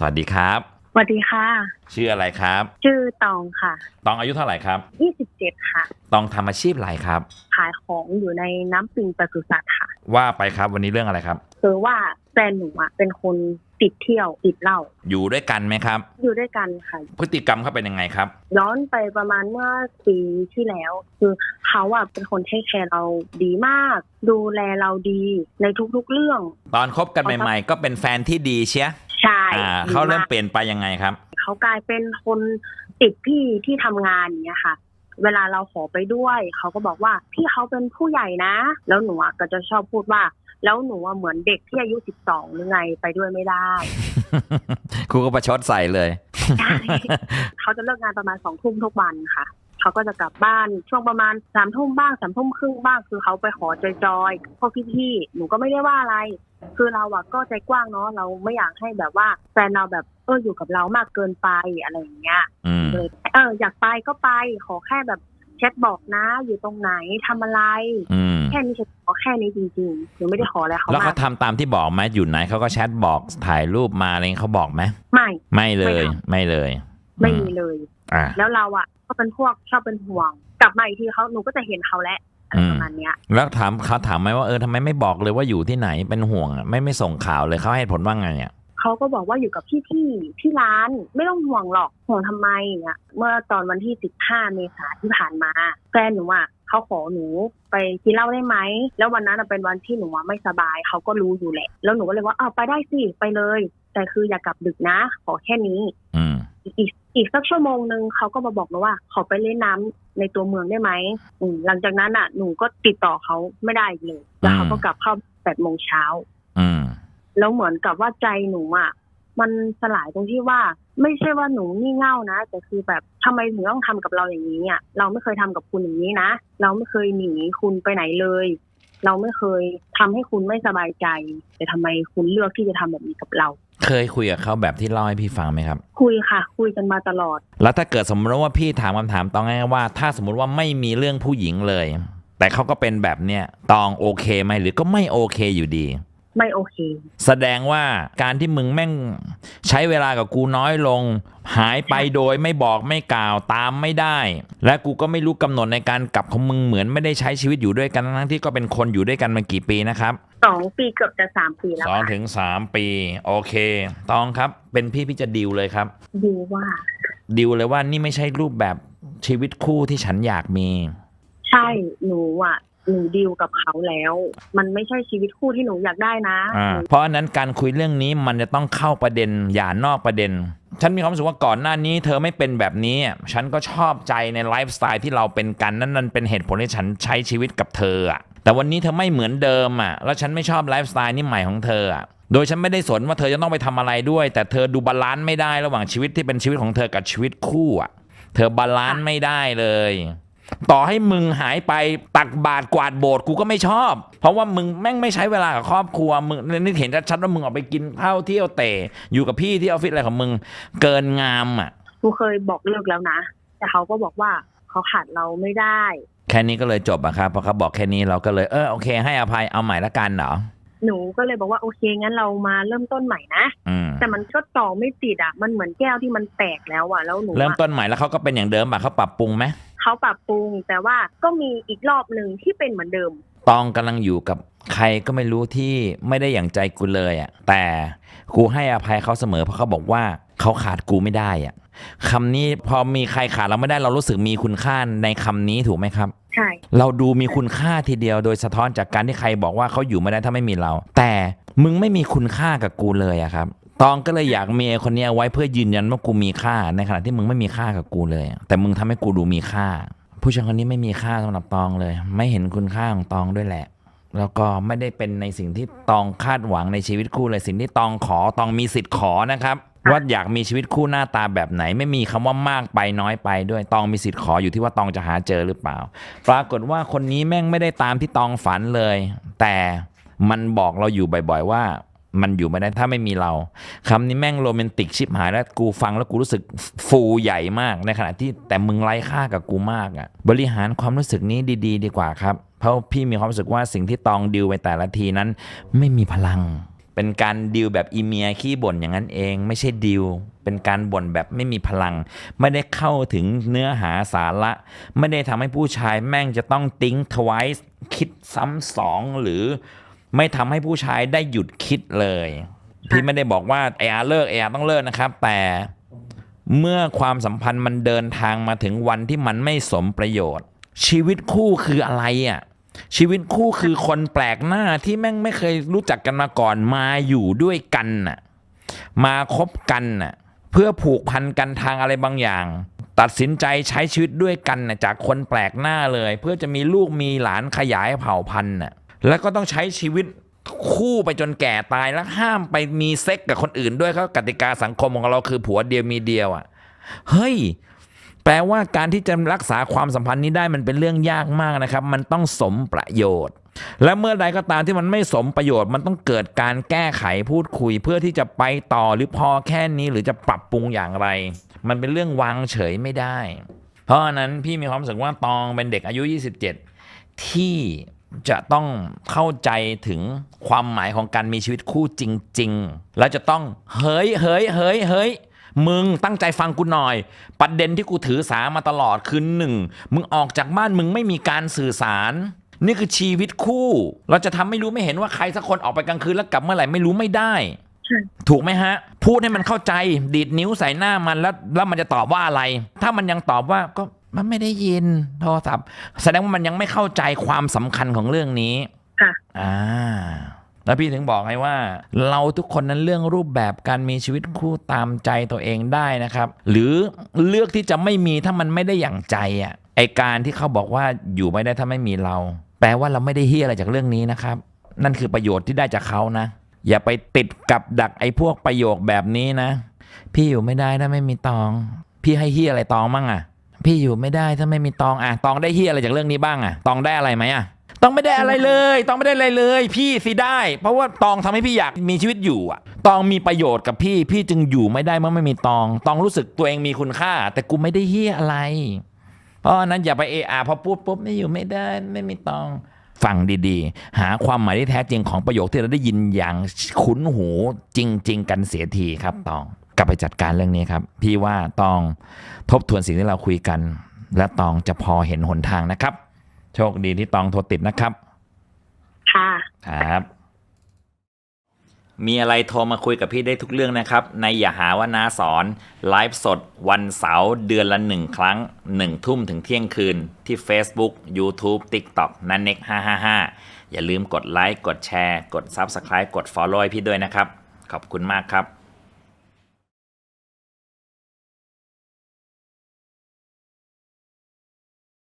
สวัสดีครับ สวัสดีค่ะ ชื่ออะไรครับ ชื่อตองค่ะ ตองอายุเท่าไหร่ครับ27ค่ะ ตองทำอาชีพอะไรครับ ขายของอยู่ในน้ำปิงปศุสัตว์ค่ะ ว่าไปครับวันนี้เรื่องอะไรครับ คือว่าแฟนหนูอะเป็นคนติดเที่ยวติดเหล้าอยู่ด้วยกันไหมครับ อยู่ด้วยกันค่ะ พฤติกรรมเขาเป็นยังไงครับ ย้อนไปประมาณเมื่อปีที่แล้ว คือเขาอะเป็นคนเทคแคร์เราดีมาก ดูแลเราดีในทุกๆเรื่อง ตอนคบกันใหม่ ๆ ก็เป็นแฟนที่ดีเชียใช่อ่าดี เขาเริ่มกเปลี่ยนไปยังไงครับ เขากลายเป็นคนติดพี่ที่ทำงานอย่างเงี้ยค่ะ เวลาเราขอไปด้วย เขาก็บอกว่าพี่เขาเป็นผู้ใหญ่นะ แล้วหนูอะก็จะชอบพูดว่า แล้วหนูอะเหมือนเด็กที่อายุสิบสองหรือไงไปด้วยไม่ได้ครูก็ประชดใส่เลยใช่เขาจะเลิกงานประมาณสองทุ่มทุกวันค่ะเขาก็จะกลับบ้านช่วงประมาณสามทุ่มบ้างสามทุ่มครึ่งบ้างคือเขาไปขอจอยๆพวกพี่ๆหนูก็ไม่ได้ว่าอะไร คือเราอะก็ใจกว้างเนาะเราไม่อยากให้แบบว่าแฟนเราแบบเอออยู่กับเรามากเกินไปอะไรอย่างเงี้ยอืมเลยเอออยากไปก็ไปขอแค่แบบแชทบอกนะ อยู่ตรงไหนทำอะไรอืมแค่นี้ฉันขอแค่นี้จริงๆหนูไม่ได้ขออะไรเขาแล้วมาเขากทำตามที่บอกไหมอยู่ไหนเขาก็แชทบอกถ่ายรูปมาอะไรเงี้ยเขาบอกไหมไม่ไม่เลยไม่เลย ไม่มีเลยอ่าแล้วเราอะก็เป็นพวกชอบเป็นห่วง กลับมาอีกทีเขาหนูก็จะเห็นเขาแล้ว อะไรประมาณเนี้ย แล้วถามเขาถามไหมว่าเออทำไมไม่บอกเลยว่าอยู่ที่ไหนเป็นห่วงอะไม่ไม่ส่งข่าวเลยเขาให้ผลว่าไงเนี่ยเขาก็บอกว่าอยู่กับพี่ที่ที่ร้านไม่ต้องห่วงหรอกห่วงทำไมอย่างเงี้ยเมื่อตอนวันที่15เมษาที่ผ่านมาแฟนหนูอะเขาขอหนูไปกินเหล้าได้ไหม แล้ววันนั้นอะเป็นวันที่หนูอะไม่สบายเขาก็รู้อยู่แหละ แล้วหนูก็เลยว่าอ้าวไปได้สิ ไปเลย แต่คืออย่ากลับดึกนะ ขอแค่นี้อืมอีก อีกสักชั่วโมงหนึ่งเขาก็มาบอกหนูว่า ขอไปเล่นน้ำในตัวเมืองได้ไหมอืมหลังจากนั้นอะหนูก็ติดต่อเขาไม่ได้อีกเลยแล้วเขาก็กลับเข้าแปดโมงเช้าอืมแล้วเหมือนกับว่าใจหนูอะมันสลายตรงที่ว่า ไม่ใช่ว่าหนูงี่เง่านะแต่คือแบบทำไมถึงต้องทำกับเราอย่างนี้อะเราไม่เคยทำกับคุณอย่างนี้นะเราไม่เคยหนีคุณไปไหนเลย เราไม่เคยทำให้คุณไม่สบายใจ แต่ทำไมคุณเลือกที่จะทำแบบนี้กับเรา เคยคุยกับเขาแบบที่เล่าให้พี่ฟังไหมครับ คุยค่ะ คุยกันมาตลอด แล้วถ้าเกิดสมมติว่าพี่ถามคำถามตองง่ายๆว่า ถ้าสมมติว่าไม่มีเรื่องผู้หญิงเลย แต่เขาก็เป็นแบบเนี้ยตองโอเคไหมหรือก็ไม่โอเคอยู่ดี ไม่โอเค แสดงว่าการที่มึงแม่งใช้เวลากับกูน้อยลง หายไปโดยไม่บอกไม่กล่าวตามไม่ได้ และกูก็ไม่รู้กำหนดในการกลับของมึงเหมือนไม่ได้ใช้ชีวิตอยู่ด้วยกันทั้งที่ก็เป็นคนอยู่ด้วยกันมากี่ปีนะครับสองปีเกือบจะสามปีแล้วสองค่ะถึงสามปี โอเค ตองครับ เป็นพี่พี่จะดิวเลยครับดูว่าดิวเลยว่านี่ไม่ใช่รูปแบบชีวิตคู่ที่ฉันอยากมี ใช่หนูอะ หนูดีลกับเขาแล้ว มันไม่ใช่ชีวิตคู่ที่หนูอยากได้นะ อ่าเพราะฉะนั้นการคุยเรื่องนี้มันจะต้องเข้าประเด็นอย่านอกประเด็น ฉันมีความรู้สึกว่าก่อนหน้านี้ เธอไม่เป็นแบบนี้อะฉันก็ชอบใจในไลฟ์สไตล์ที่เราเป็นกันนั่นนั่นเป็นเหตุผลที่ฉันใช้ชีวิตกับเธออะแต่วันนี้เธอไม่เหมือนเดิมอะแล้วฉันไม่ชอบไลฟ์สไตล์นี่ใหม่ของเธออะโดยฉันไม่ได้สนว่าเธอจะต้องไปทำอะไรด้วย แต่เธอดูบาลานซ์ไม่ได้ระหว่างชีวิตที่เป็นชีวิตของเธอกับชีวิตคู่อะเธอบาลานซ์ไม่ได้เลย ต่อให้มึงหายไปตักบาตรกวาดโบสถ์กูก็ไม่ชอบ เพราะว่ามึงแม่งไม่ใช้เวลากับครอบครัวมึงนี่เห็นชัดๆว่ามึงออกไปกินข้าวเที่ยวเตะอยู่กับพี่ที่ออฟฟิศอะไรของมึงเกินงามอะหนูเคยบอกเลิกแล้วนะ แต่เขาก็บอกว่าเขาขาดเราไม่ได้ แค่นี้ก็เลยจบอะครับเพราะเขาบอกแค่นี้เราก็เลยเออโอเค ให้อภัยเอาใหม่ละกันเหรอหนูก็เลยบอกว่าโอเคงั้นเรามาเริ่มต้นใหม่นะอืมแต่มันก็ต่อไม่ติดอะ มันเหมือนแก้วที่มันแตกแล้วอะแล้วหนูเริ่มอะต้นใหม่แล้วเขาก็เป็นอย่างเดิมอะเขาปรับปรุงไหม เขาปรับปรุง แต่ว่าก็มีอีกรอบหนึ่งที่เป็นเหมือนเดิม ตองกำลังอยู่กับใครก็ไม่รู้ที่ไม่ได้อย่างใจกูเลยอะแต่กูให้อภัยเขาเสมอเพราะเขาบอกว่าเขาขาดกูไม่ได้อะคำนี้พอมีใครขาดเราไม่ได้เรารู้สึกมีคุณค่าในคำนี้ถูกไหมครับ ใช่ เราดูมีคุณค่าทีเดียวโดยสะท้อนจากการที่ใครบอกว่าเขาอยู่ไม่ได้ถ้าไม่มีเรา แต่มึงไม่มีคุณค่ากับกูเลยอะครับ ตองก็เลยอยากมีไอ้คนนี้เอาไว้เพื่อยืนยันว่ากูมีค่า ในขณะที่มึงไม่มีค่ากับกูเลย แต่มึงทำให้กูดูมีค่า ผู้ชายคนนี้ไม่มีค่าสำหรับตองเลย ไม่เห็นคุณค่าของตองด้วยแหละ แล้วก็ไม่ได้เป็นในสิ่งที่ตองคาดหวังในชีวิตคู่เลยสิ่งที่ตองขอตองมีสิทธิ์ขอนะครับว่าอยากมีชีวิตคู่หน้าตาแบบไหน ไม่มีคำว่ามากไปน้อยไปด้วยตองมีสิทธิ์ขออยู่ที่ว่าตองจะหาเจอหรือเปล่า ปรากฏว่าคนนี้แม่งไม่ได้ตามที่ตองฝันเลย แต่มันบอกเราอยู่บ่อย ๆ ว่า มันอยู่ไม่ได้ถ้าไม่มีเราคำนี้แม่งโรแมนติกชิบหายแล้วกูฟังแล้วกูรู้สึกฟูใหญ่มากในขณะที่แต่มึงไร้ค่ากับกูมากอะ่ะบริหารความรู้สึกนี้ดีๆดีกว่าครับ เพราะพี่มีความรู้สึกว่าสิ่งที่ตองดิวไปแต่ละทีนั้นไม่มีพลัง เป็นการดิวแบบอีเมียขี้บ่นอย่างนั้นเอง ไม่ใช่ดิวเป็นการบ่นแบบไม่มีพลัง ไม่ได้เข้าถึงเนื้อหาสาระ ไม่ได้ทำให้ผู้ชายแม่งจะต้องติ้งทวายคิดซ้ำสองหรือ ไม่ทำให้ผู้ใชายได้หยุดคิดเลย พี่ไม่ได้บอกว่าไออาเลิกไออาต้องเลิกนะครับ แต่เมื่อความสัมพันธ์มันเดินทางมาถึงวันที่มันไม่สมประโยชน์ ชีวิตคู่คืออะไรอะชีวิตคู่คือคนแปลกหน้าที่แม่งไม่เคยรู้จักกันมาก่อนมาอยู่ด้วยกันน่ะมาคบกันน่ะเพื่อผูกพันกันทางอะไรบางอย่าง ตัดสินใจใช้ชีวิตด้วยกันน่ะจากคนแปลกหน้าเลย เพื่อจะมีลูกมีหลานขยายเผ่าพันธุ์น่ะ แล้วก็ต้องใช้ชีวิตคู่ไปจนแก่ตายแล้วห้ามไปมีเซ็กกับคนอื่นด้วยเขากติกาสังคมของเราคือผัวเดียวมีเดียวอะเฮ้ยแปลว่าการที่จะรักษาความสัมพันธ์นี้ได้มันเป็นเรื่องยากมากนะครับ มันต้องสมประโยชน์ และเมื่อใดก็ตามที่มันไม่สมประโยชน์ มันต้องเกิดการแก้ไขพูดคุย เพื่อที่จะไปต่อหรือพอแค่นี้หรือจะปรับปรุงอย่างไร มันเป็นเรื่องวางเฉยไม่ได้ เพราะฉะนั้นพี่มีความรู้สึกว่าตองเป็นเด็กอายุ 27 ที่ จะต้องเข้าใจถึงความหมายของการมีชีวิตคู่จริง ๆ แล้วจะต้องเฮ้ยเฮ้ยเฮ้ยเฮ้ยมึงตั้งใจฟังกูหน่อย ประเด็นที่กูถือสามาตลอดคือหนึ่งมึงออกจากบ้านมึงไม่มีการสื่อสาร นี่คือชีวิตคู่ เราจะทำไม่รู้ไม่เห็นว่าใครสักคนออกไปกลางคืนแล้วกลับเมื่อไหร่ไม่รู้ไม่ได้ใช่ถูกไหมฮะ พูดให้มันเข้าใจ ดีดนิ้วใส่หน้ามันแล้วแล้วมันจะตอบว่าอะไร ถ้ามันยังตอบว่าก็ มันไม่ได้ยินโทรศัพท์ แสดงว่ามันยังไม่เข้าใจความสำคัญของเรื่องนี้ค่ะอ่าแล้วพี่ถึงบอกไงว่า เราทุกคนนั้นเรื่องรูปแบบการมีชีวิตคู่ตามใจตัวเองได้นะครับ หรือเลือกที่จะไม่มีถ้ามันไม่ได้อย่างใจอะไอการที่เขาบอกว่าอยู่ไม่ได้ถ้าไม่มีเรา แปลว่าเราไม่ได้เฮียอะไรจากเรื่องนี้นะครับ นั่นคือประโยชน์ที่ได้จากเขานะ อย่าไปติดกับดักไอ้พวกประโยคแบบนี้นะ พี่อยู่ไม่ได้ถ้าไม่มีตอง พี่ให้เฮียอะไรตองบ้างอะ พี่อยู่ไม่ได้ถ้าไม่มีตองอะตองได้เฮียอะไรจากเรื่องนี้บ้างอะตองได้อะไรไหมอะตองไม่ได้อะไรเลยตองไม่ได้อะไรเลย พี่สิได้ เพราะว่าตองทำให้พี่อยากมีชีวิตอยู่อะตองมีประโยชน์กับพี่ พี่จึงอยู่ไม่ได้เมื่อไม่มีตอง ตองรู้สึกตัวเองมีคุณค่า แต่กูไม่ได้เฮียอะไร เพราะฉะนั้นอย่าไปเออาพอพูดปุ๊บไม่อยู่ไม่ได้ไม่มีตองฟังดีๆ หาความหมายที่แท้จริงของประโยคที่เราได้ยินอย่างคุ้นหูจริง ๆ กันเสียทีครับตอง กลับไปจัดการเรื่องนี้ครับ พี่ว่าตองทบทวนสิ่งที่เราคุยกัน และตองจะพอเห็นหนทางนะครับ โชคดีที่ตองโทรติดนะครับ ค่ะครับ มีอะไรโทรมาคุยกับพี่ได้ทุกเรื่องนะครับ ในอย่าหาว่านาสอนไลฟ์สดวันเสาร์เดือนละหนึ่งครั้งหนึ่งทุ่มถึงเที่ยงคืนที่ Facebook YouTube TikTok นันเน็ก555 อย่าลืมกดไลค์กดแชร์ กด Subscribe กด Follow ให้พี่ด้วยนะครับ ขอบคุณมากครับ